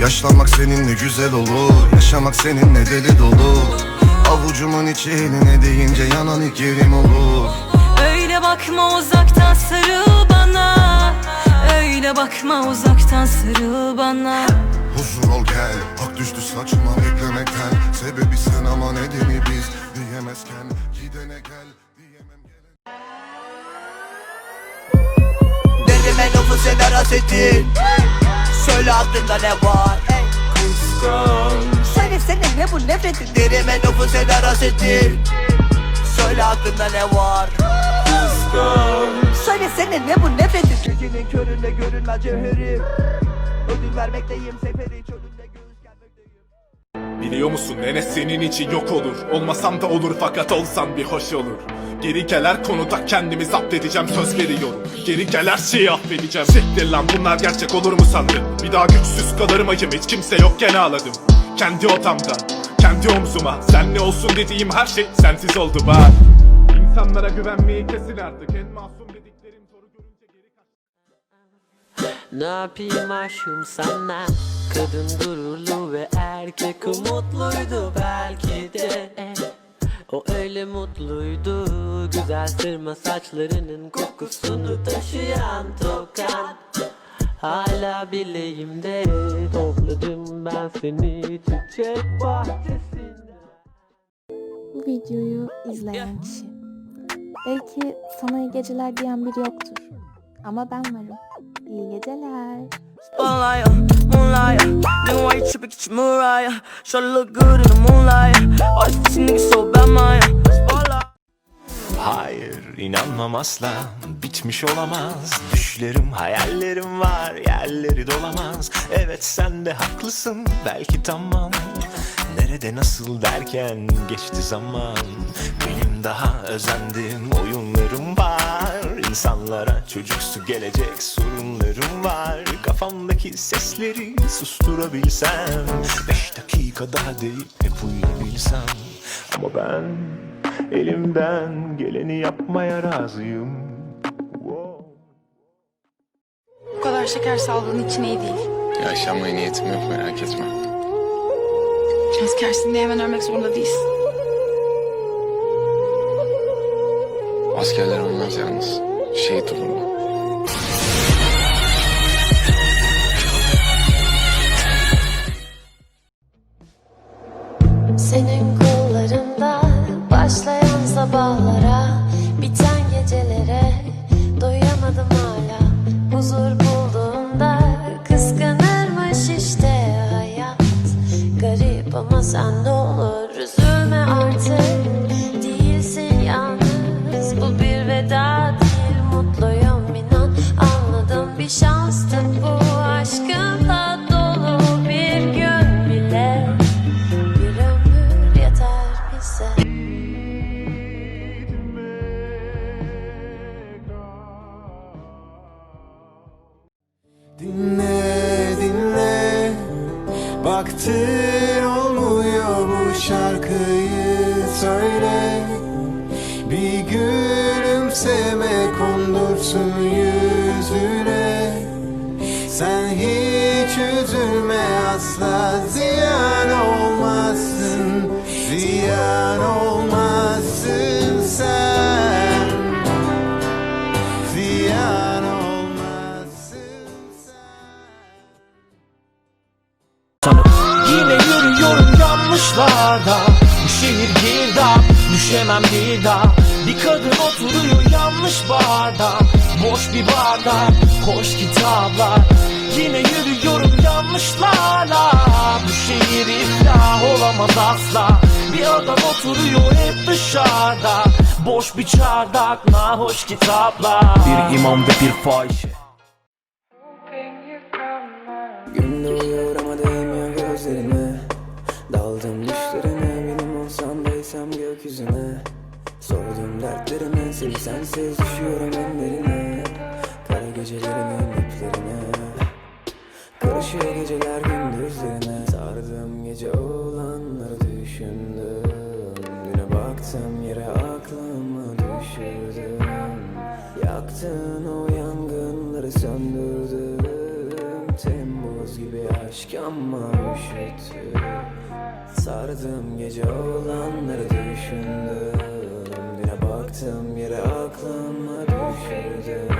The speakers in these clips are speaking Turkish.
Yaşlanmak seninle güzel olur Yaşamak seninle deli dolu. Avucumun içi eline deyince yanan ilk yerim olur. Öyle bakma uzaktan sarıl bana. Öyle bakma uzaktan sarıl bana. Huzur ol gel Hak düştü saçma beklemekten. Sebebi sen ama nedeni biz. Diyemezken gidene gel Diyemem gelen Derime lafı sever hasetin Söyle aklında ne var? Söylesene ne bu nefretin? Derime lafı sever hasetin Söyle aklında ne var? Söylesene ne bu nefretin? Gecenin köründe görünmez cevherim Ödül vermekteyim seferi çölünde Biliyor musun Enes senin için yok olur. Olmasam da olur fakat olsan bir hoş olur Geri geler konuda kendimi zapt edeceğim söz veriyorum. Geri gel her şeyi affedeceğim. Siktir lan bunlar gerçek olur mu sandın? Bir daha güçsüz kalır mıyım hiç kimse yokken ağladım. Kendi otamda kendi omzuma Sen ne olsun dediğim her şey sensiz oldu bak. İnsanlara güvenmeyi kesin artık En masum dediklerim zoru görünce geri Ne yapayım aşkım sana? Kadın gururlu ve erkek umutluydu belki de O öyle mutluydu Güzel sırma saçlarının kokusunu taşıyan tokan Hala bileğimde Topladım ben seni çiçek bahçesinde videoyu izleyen kişi. Belki sana iyi geceler diyen biri yoktur. Ama ben varım. İyi geceler. Spotlight, moonlight, nigga why you tripping, get your Mariah. Shorty look good in the moonlight. All these pussy niggas so bad, man Hayır inanmam asla. Bitmiş olamaz. Düşlerim hayallerim var. Yerleri dolamaz. Evet sen de haklısın. Belki tamam. Nerede nasıl derken geçti zaman. Benim daha özendiğim oyunlarım var İnsanlara çocuksu gelecek sorunlarım var Kafamdaki sesleri susturabilsem Beş dakika daha deyip hep uyuyabilsem Ama ben Elimden geleni yapmaya razıyım. Wow. Bu kadar şeker sağlığın için iyi değil. Yaşanmaya niyetim yok merak etme. Askersin diye hemen ölmek zorunda değilsin. Askerler ölmez yalnız. Şehit olurlar. Senin kollarında başlayan sabahlara Biten gecelere doyamadım hala. Huzur bulduğunda kıskanırmış işte hayat. Garip ama sen ne olur till oturuyor yanlış barda. Boş bir bardak Hoş kitaplar Yine yürüyorum yanlışlarla. Bu şehir iflah olamaz asla. Bir adam oturuyor hep dışarıda. Boş bir çardak Nahoş kitaplar Bir imam ve bir fahişe seni sensiz düşüyorum önlerine Kara gecelerin iplerine Karışıyor geceler gündüzlerine. Sardım gece olanları düşündüm. Düne baktım yere aklımı düşürdüm. Yaktın o yangınları söndürdüm. Temmuz gibi aşk ama üşüttü Sardım gece olanları düşündüm baktım yere aklımı düşürdüm.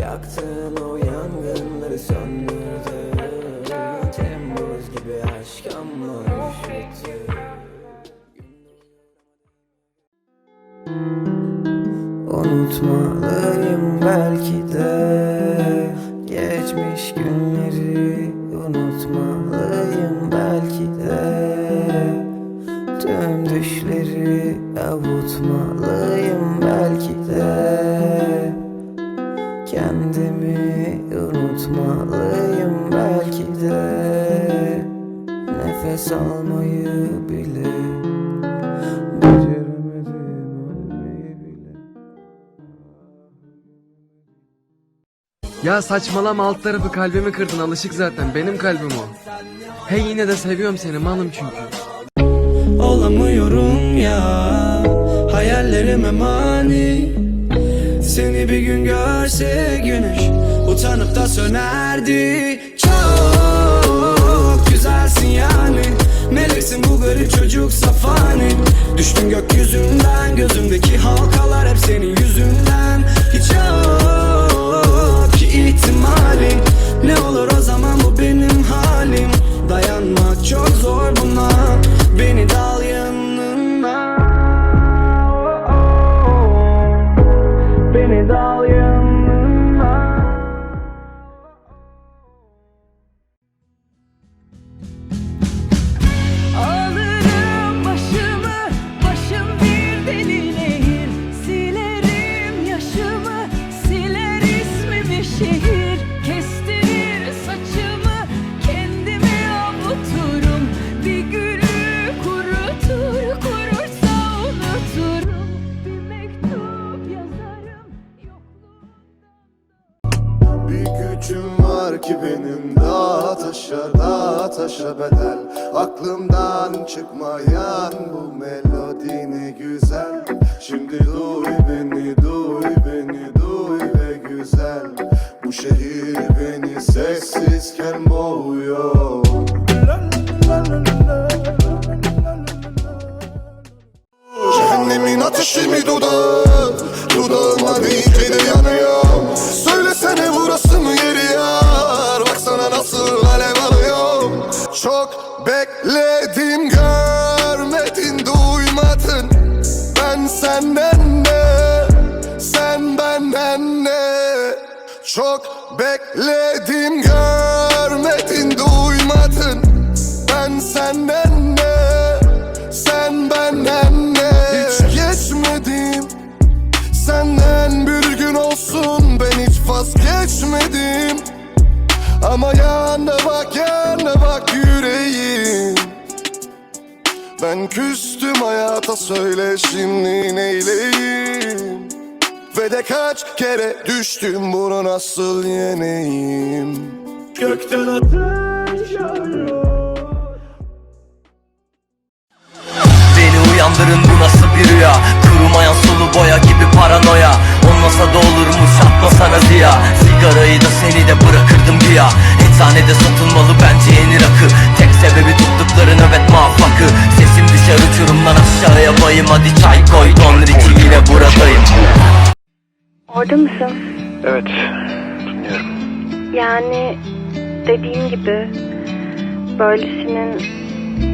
Yaktın o yangınları söndürdün Temmuz gibi aşk ama Unutmalıyım belki de. Geçmiş günleri Avutmalıyım belki de Kendimi unutmalıyım belki de Nefes almayı bile Ya saçmalama alt tarafı kalbimi kırdın alışık zaten benim kalbim o. Hey yine de seviyorum seni malım çünkü. Olamıyorum ya Hayallerime mani. Seni bir gün görse güneş Utanıp da sönerdi. Çok güzelsin yani. Meleksin bu garip çocuk safani. Düştün gökyüzünden Gözümdeki halkalar hep senin yüzünden. Hiç yok gücüm var ki benim daha taşa daha taşa bedel. Aklımdan çıkmayan bu melodi ne güzel. Şimdi duy beni duy beni duy ve güzel. Bu şehir beni sessizken boğuyor. Cehennemin ateşi mi dudağı Dudağıma deyince bekledim görmedin duymadın. Ben senden ne? Sen benden ne? Hiç geçmedim. Senden bir gün olsun ben hiç vazgeçmedim. Ama yanına bak yanına bak yüreğim. Ben küstüm hayata söyle şimdi neyleyim Ve de kaç kere düştüm bunu nasıl yeneyim? Gökten ateş yağıyor. Beni uyandırın bu nasıl bir rüya? Kurumayan sulu boya gibi paranoya. Olmasa da olurmuş atmasana ziya. Sigarayı da seni de bırakırdım güya. Eczanede satılmalı bence yeni rakı Tek sebebi tuttukları nöbet muvaffakı. Sesim düşer uçurumdan aşağıya bayım. Hadi çay koy Don Ricky ile buradayım Orada mısın? Evet, dinliyorum. Yani dediğim gibi böylesinin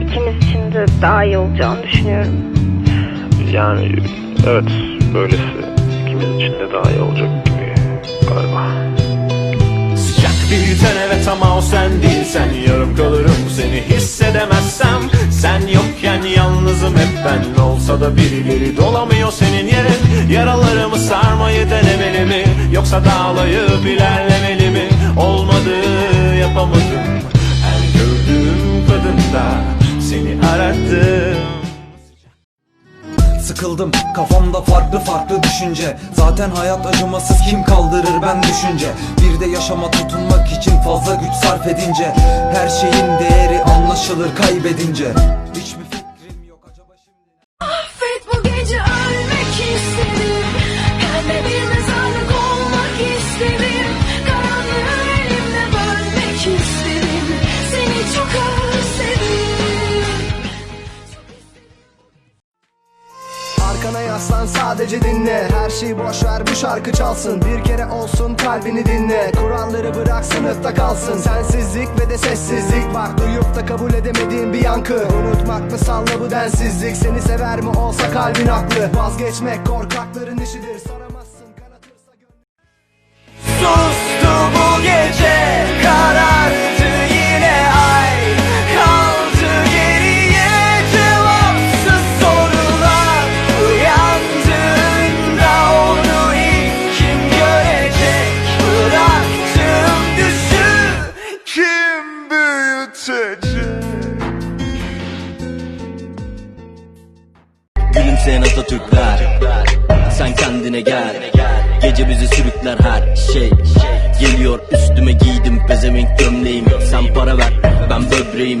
ikimiz için de daha iyi olacağını düşünüyorum. Yani evet, böylesi ikimiz için de daha iyi olacak gibi galiba. Sıcak büyüten evet ama o sen değilsen Yarım kalırım seni hissedemezsem Sen yokken yalnızım hep ben Olsa da birileri dolamıyor senin yerin. Yaralarımı sarmayı denemeli mi? Yoksa dağlayıp ilerlemeli mi? Olmadı yapamadım. Her gördüğüm kadında Seni arattım. Sıkıldım kafamda farklı farklı düşünce. Zaten hayat acımasız kim kaldırır ben düşünce. Bir de yaşama tutunmak için fazla güç sarf edince. Her şeyin değeri anlaşılır kaybedince. Hiçbir sadece dinle Her şeyi boş ver bu şarkı çalsın. Bir kere olsun kalbini dinle. Kuralları bırak sınıfta kalsın. Sensizlik ve de sessizlik. Bak duyup da kabul edemediğin bir yankı. Unutmak mı salla bu densizlik? Seni sever mi olsa kalbin haklı. Vazgeçmek korkakların işidir. Soramazsın kanatırsa gönlün Sustu bu gece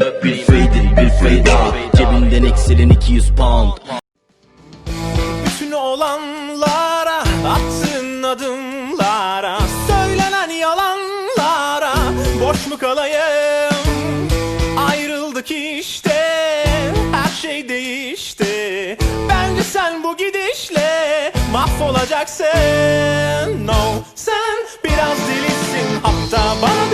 ben böbreğim Bir fade bir fade out. Cebinden eksilin 200 pound. Bütün olanlara Attığın adımlara. Söylenen yalanlara Boş mu kalayım? Ayrıldık işte Her şey değişti. Bence sen bu gidişle Mahvolacaksın No sen biraz delisin Hatta bana